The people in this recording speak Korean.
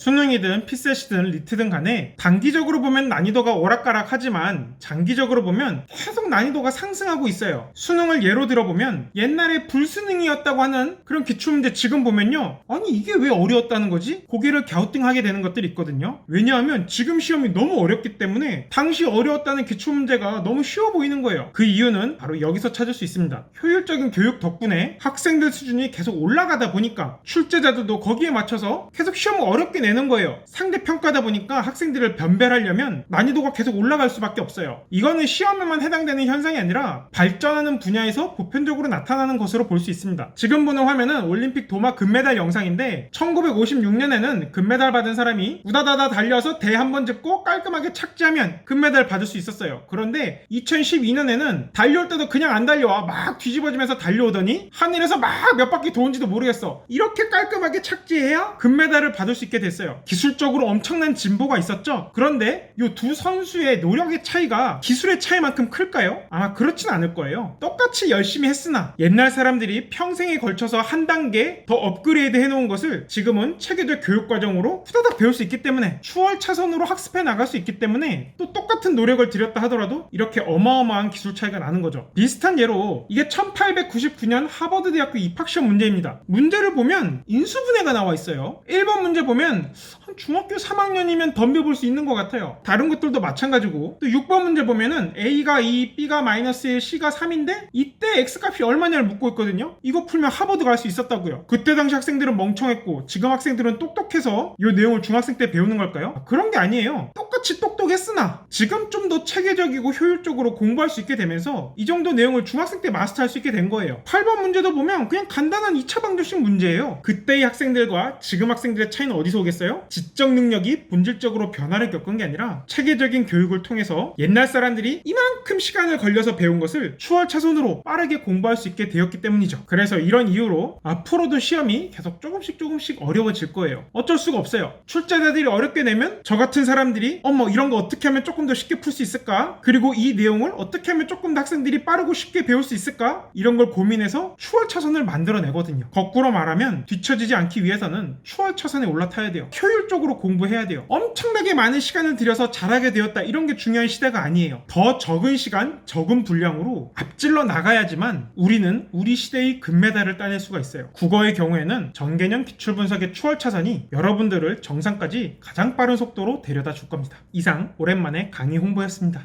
수능이든 피셋이든 리트든 간에 단기적으로 보면 난이도가 오락가락하지만 장기적으로 보면 계속 난이도가 상승하고 있어요. 수능을 예로 들어보면 옛날에 불수능이었다고 하는 그런 기출문제 지금 보면요. 아니 이게 왜 어려웠다는 거지? 고개를 갸우뚱하게 되는 것들이 있거든요. 왜냐하면 지금 시험이 너무 어렵기 때문에 당시 어려웠다는 기출문제가 너무 쉬워 보이는 거예요. 그 이유는 바로 여기서 찾을 수 있습니다. 효율적인 교육 덕분에 학생들 수준이 계속 올라가다 보니까 출제자들도 거기에 맞춰서 계속 시험을 어렵게 내는 거예요. 상대 평가다 보니까 학생들을 변별하려면 난이도가 계속 올라갈 수밖에 없어요. 이거는 시험에만 해당되는 현상이 아니라 발전하는 분야에서 보편적으로 나타나는 것으로 볼 수 있습니다. 지금 보는 화면은 올림픽 도마 금메달 영상인데 1956년에는 금메달 받은 사람이 우다다다 달려서 대 한 번 짚고 깔끔하게 착지하면 금메달 받을 수 있었어요. 그런데 2012년에는 달려올 때도 그냥 안 달려와 막 뒤집어지면서 달려오더니 하늘에서 막 몇 바퀴 도는지도 모르겠어. 이렇게 깔끔하게 착지해야 금메달을 받을 수 있게 됐어요. 기술적으로 엄청난 진보가 있었죠. 그런데 이 두 선수의 노력의 차이가 기술의 차이만큼 클까요? 아마 그렇진 않을 거예요. 똑같이 열심히 했으나 옛날 사람들이 평생에 걸쳐서 한 단계 더 업그레이드 해놓은 것을 지금은 체계적 교육 과정으로 후다닥 배울 수 있기 때문에 추월 차선으로 학습해 나갈 수 있기 때문에 또 똑같은 노력을 들였다 하더라도 이렇게 어마어마한 기술 차이가 나는 거죠. 비슷한 예로 이게 1899년 하버드 대학교 입학시험 문제입니다. 문제를 보면 인수분해가 나와 있어요. 1번 문제 보면 한 중학교 3학년이면 덤벼볼 수 있는 것 같아요. 다른 것들도 마찬가지고 또 6번 문제 보면은 A가 2, B가 마이너스 1, C가 3인데 이때 X값이 얼마냐를 묻고 있거든요. 이거 풀면 하버드 갈 수 있었다고요. 그때 당시 학생들은 멍청했고 지금 학생들은 똑똑해서 이 내용을 중학생 때 배우는 걸까요? 아, 그런 게 아니에요. 똑 같이 똑똑했으나 지금 좀 더 체계적이고 효율적으로 공부할 수 있게 되면서 이 정도 내용을 중학생 때 마스터할 수 있게 된 거예요. 8번 문제도 보면 그냥 간단한 2차 방정식 문제예요. 그때의 학생들과 지금 학생들의 차이는 어디서 오겠어요? 지적 능력이 본질적으로 변화를 겪은 게 아니라 체계적인 교육을 통해서 옛날 사람들이 이만큼 시간을 걸려서 배운 것을 추월 차선으로 빠르게 공부할 수 있게 되었기 때문이죠. 그래서 이런 이유로 앞으로도 시험이 계속 조금씩 조금씩 어려워질 거예요. 어쩔 수가 없어요. 출제자들이 어렵게 내면 저 같은 사람들이 어머 이런 거 어떻게 하면 조금 더 쉽게 풀 수 있을까? 그리고 이 내용을 어떻게 하면 조금 더 학생들이 빠르고 쉽게 배울 수 있을까? 이런 걸 고민해서 추월 차선을 만들어내거든요. 거꾸로 말하면 뒤처지지 않기 위해서는 추월 차선에 올라타야 돼요. 효율적으로 공부해야 돼요. 엄청나게 많은 시간을 들여서 잘하게 되었다 이런 게 중요한 시대가 아니에요. 더 적은 시간, 적은 분량으로 앞질러 나가야지만 우리는 우리 시대의 금메달을 따낼 수가 있어요. 국어의 경우에는 전개념 기출 분석의 추월 차선이 여러분들을 정상까지 가장 빠른 속도로 데려다 줄 겁니다. 이상 오랜만에 강의 홍보였습니다.